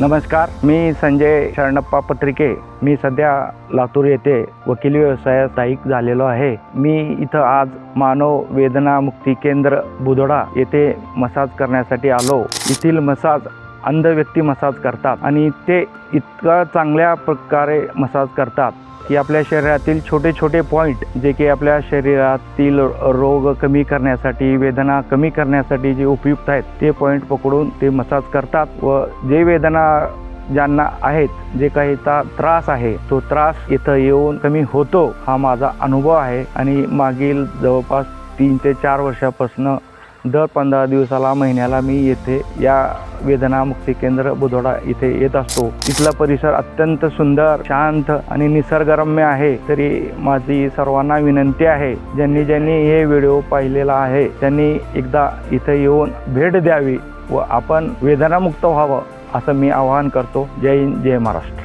नमस्कार मी संजय शरणप्पा पत्रिके. मी सध्या लातूर येथे वकील व्यवसायात स्थायिक झालेलो आहे. मी इथं आज मानव वेदना मुक्ती केंद्र बुधोडा येथे मसाज करण्यासाठी आलो. येथील मसाज अंध व्यक्ती मसाज करतात आणि ते इतका चांगल्या प्रकारे मसाज करतात. की आपल्या शरीरातील छोटे छोटे पॉईंट जे की आपल्या शरीरातील रोग कमी करण्यासाठी वेदना कमी करण्यासाठी जे उपयुक्त आहेत ते पॉईंट पकडून ते मसाज करतात व जे वेदना ज्यांना आहेत जे काही ता त्रास आहे तो त्रास इथं येऊन कमी होतो हा माझा अनुभव आहे. आणि मागील जवळपास तीन ते चार वर्षापासून दर पंधरा दिवसाला महिन्याला मी येथे या वेदनामुक्ती केंद्र बुधोडा इथे येत असतो. इथला परिसर अत्यंत सुंदर शांत आणि निसर्गरम्य आहे. तरी माझी सर्वांना विनंती आहे ज्यांनी ज्यांनी हे व्हिडिओ पाहिलेला आहे त्यांनी एकदा इथे येऊन भेट द्यावी व आपण वेदनामुक्त व्हावं असं मी आवाहन करतो. जय हिंद जय महाराष्ट्र.